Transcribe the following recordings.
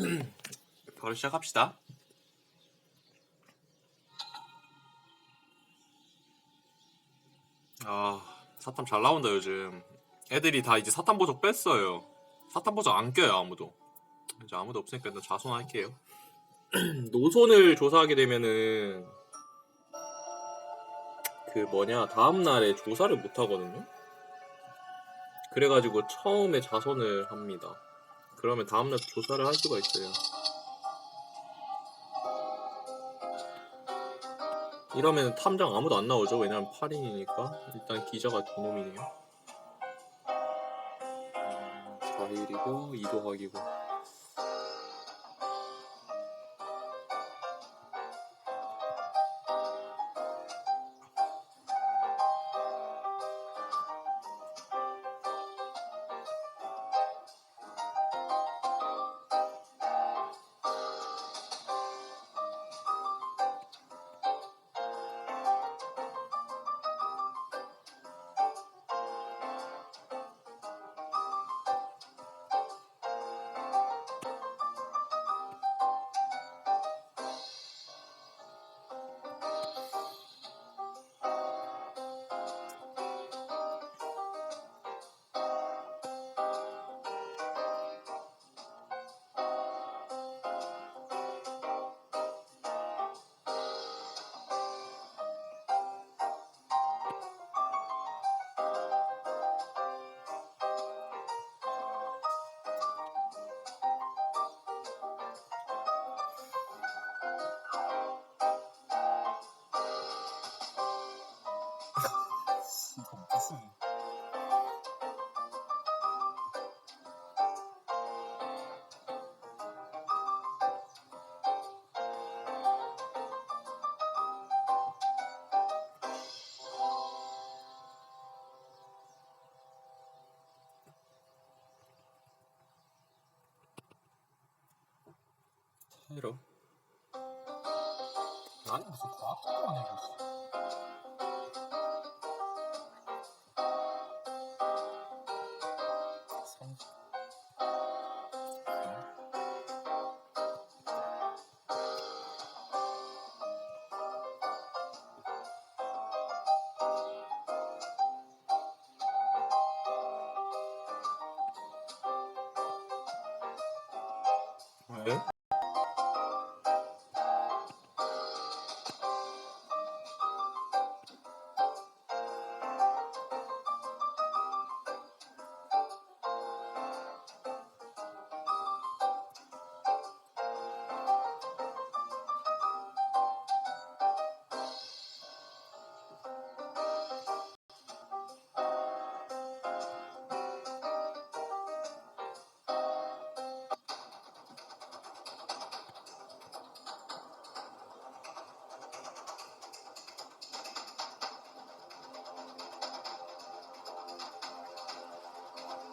바로 시작합시다. 아, 사탐 잘 나온다 요즘. 애들이 다 이제 사탐 보석 뺐어요. 사탐 보석 안 껴요 아무도. 이제 아무도 없으니까 일단 자손할게요. 노선을 조사하게 되면은 그 뭐냐 다음 날에 조사를 못 하거든요. 그래가지고 처음에 자손을 합니다. 그러면 다음날 조사를 할 수가 있어요. 이러면 탐정 아무도 안 나오죠. 왜냐면 8인이니까. 일단 기자가 두 놈이네요. 4일이고 이도학이고. 테러. 아니 무슨 과학자만 해고 있어 왜?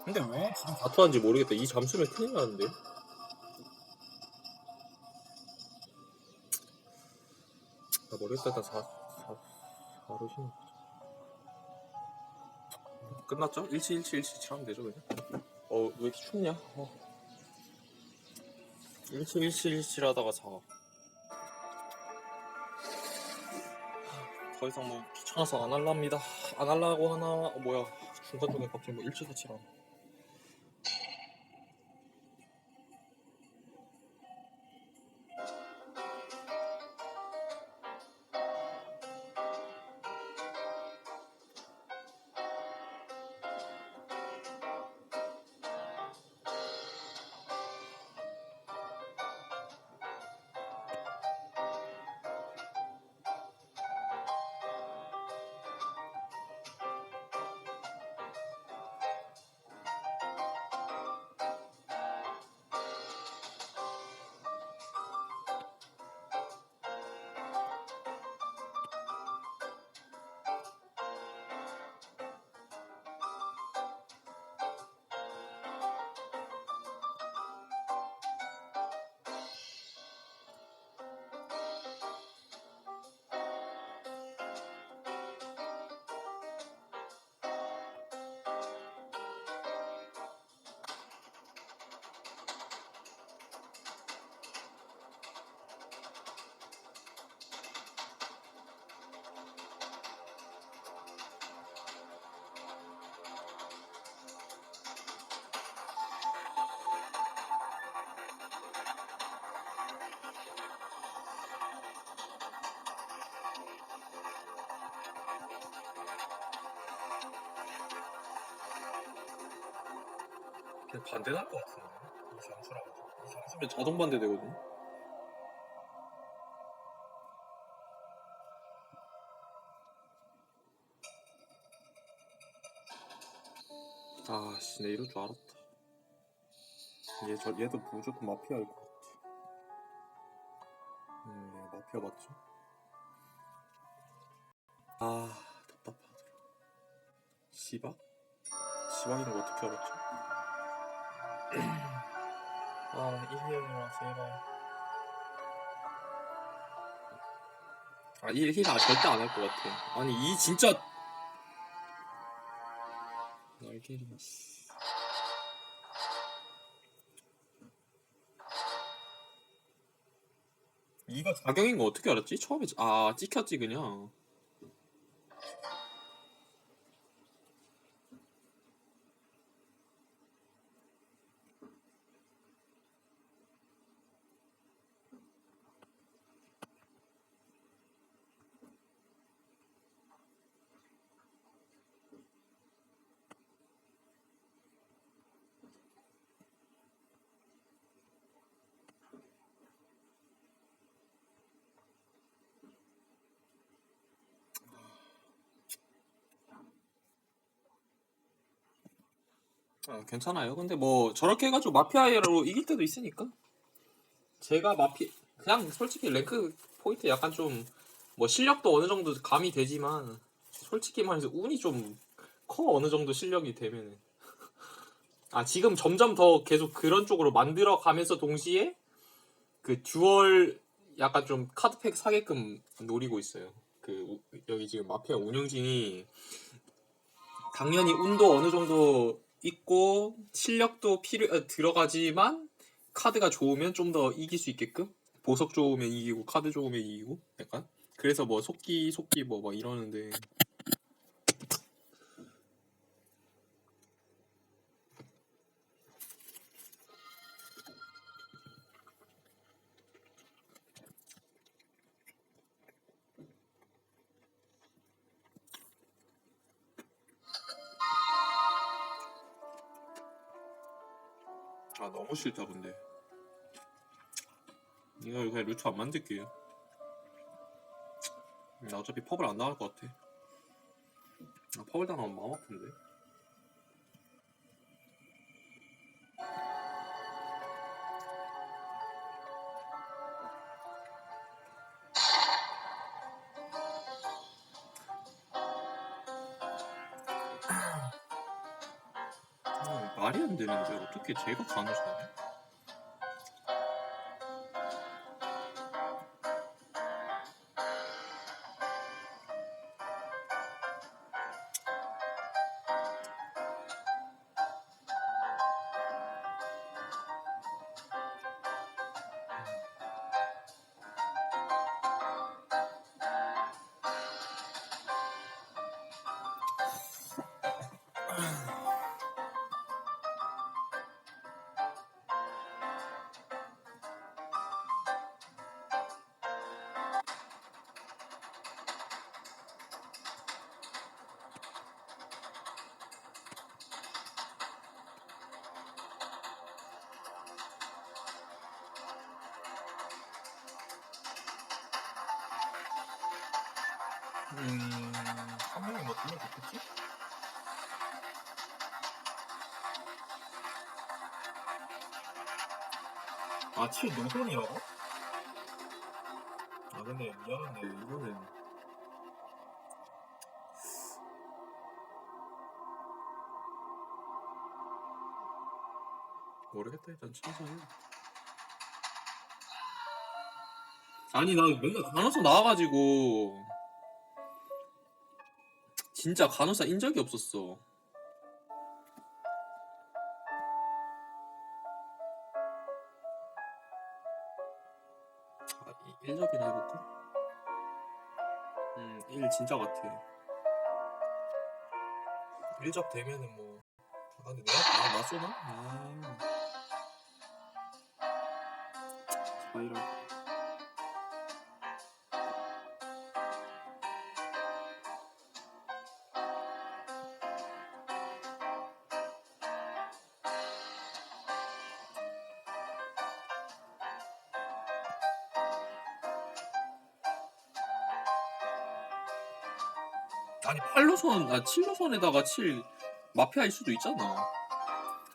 근데 왜 지금 다투한지 모르겠다. 이 잠수면 큰일 나는데. 나 모르겠다. 일단 4, 4, 4로 신어. 끝났죠? 1717, 17 하면 되죠, 그냥? 어, 왜 이렇게 춥냐? 어. 1717, 하다가 4. 더 이상 뭐 귀찮아서 안 할랍니다. 안 하려고 하나, 어, 뭐야. 중간 중에 갑자기 뭐1747 하나. 근데 반대 날 것 같은데. 이 장수라고. 이 장수면 자동 반대 되거든. 아, 씨, 내 이럴 줄 알았다. 얘, 저, 얘도 무조건 마피아일 것 같아. 음, 네, 마피아 맞죠? 아, 답답하더라. 시바? 거 어떻게 알았지? 아, 1힐이라 제발. 아, 1힐 아, 절대 안 할 것 같아. 아니, 이 진짜. 날개리, 씨. 이가 자경인 거 어떻게 알았지? 처음에 아 찍혔지 그냥. 아, 괜찮아요. 근데 뭐 저렇게 해가지고 마피아로 이길 때도 있으니까. 제가 마피 그냥 솔직히 랭크 포인트 약간 좀 뭐 실력도 어느 정도 감이 되지만 솔직히 말해서 운이 좀 커 어느 정도 실력이 되면은. 아 지금 점점 더 계속 그런 쪽으로 만들어 가면서 동시에 그 듀얼 약간 좀 카드팩 사게끔 노리고 있어요. 그 우- 여기 지금 마피아 운영진이 당연히 운도 어느 정도 있고 실력도 필요 어, 들어가지만 카드가 좋으면 좀 더 이길 수 있게끔? 보석 좋으면 이기고 카드 좋으면 이기고? 약간? 그래서 뭐 속기 속기 뭐 막 이러는데 아 너무 싫다 근데. 이거 그냥 루트 안 만들게요. 나 어차피 펍을 안 나갈 것 같아. 아, 펍을 당하면 마음 아픈데 말이 안 되는데 어떻게 제가 간호사냐? 음... 한 명이 뭐 두명 좋겠지? 아, 7 노선이라고? 아, 근데 미안한데 이거는 모르겠다 일단 참사해 아니 나 맨날 간호사 나와가지고 진짜 간호사 인 적이 없었어 아, 1접이나 해볼까? 음, 1 진짜 같아. 1접 되면은 뭐. 아, 근데 내가, 아, 나 쏘나? 아. 스파이럴. 아니 8노선 아 7노선에다가 7 마피아일 수도 있잖아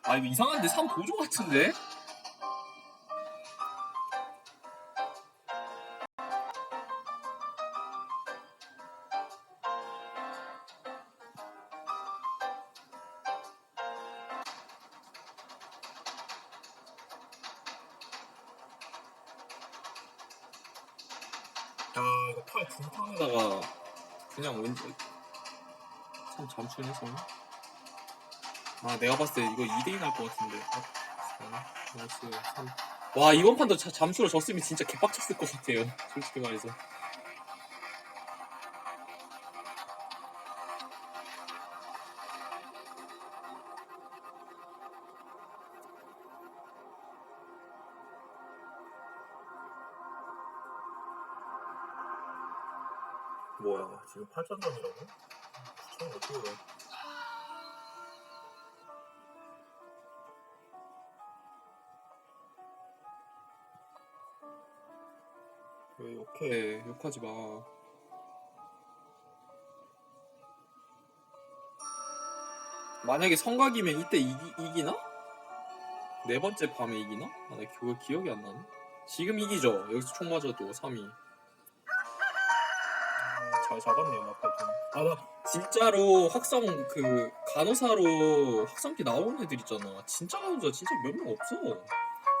아 이거 이상한데 3 보조 같은데? 참 잠수해서 아 내가 봤을 때 이거 2대2 날 것 같은데 아, 나이스 3. 와 이번 판도 자- 잠수로 졌으면 진짜 개빡쳤을 것 같아요 솔직히 말해서 뭐야 지금 8천점이라고? 9천 어떻게 해왜 욕해? 욕하지 마. 만약에 성각이면 이때 이기, 이기 나? 네 번째 밤에 이기나? 아, 나 그거 기억이 안 나네. 지금 이기죠. 여기서 총 맞아도 3위 잘 잡았네요 좀. 아나 진짜로 확성 그 간호사로 확성기 나오는 애들 있잖아. 진짜 간호사 진짜 몇 명 없어.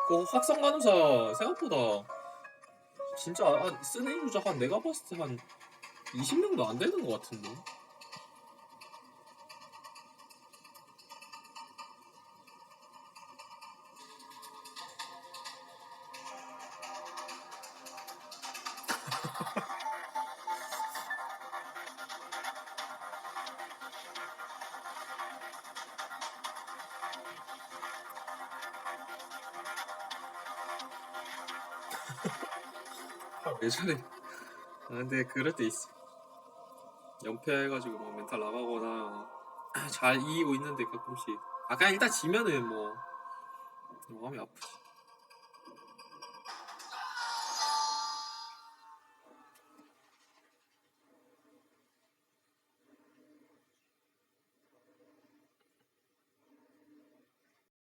그 확성 간호사 생각보다 진짜 한 쓰는 유저 한 내가 봤을 때 한 20명도 안 되는 것 같은데. 왜 저래? 아, 근데 그럴 때 있어. 연패해가지고 막 멘탈 나가거나 잘 이기고 있는데 가끔씩. 아 그냥 일단 지면은 뭐 마음이 아프지.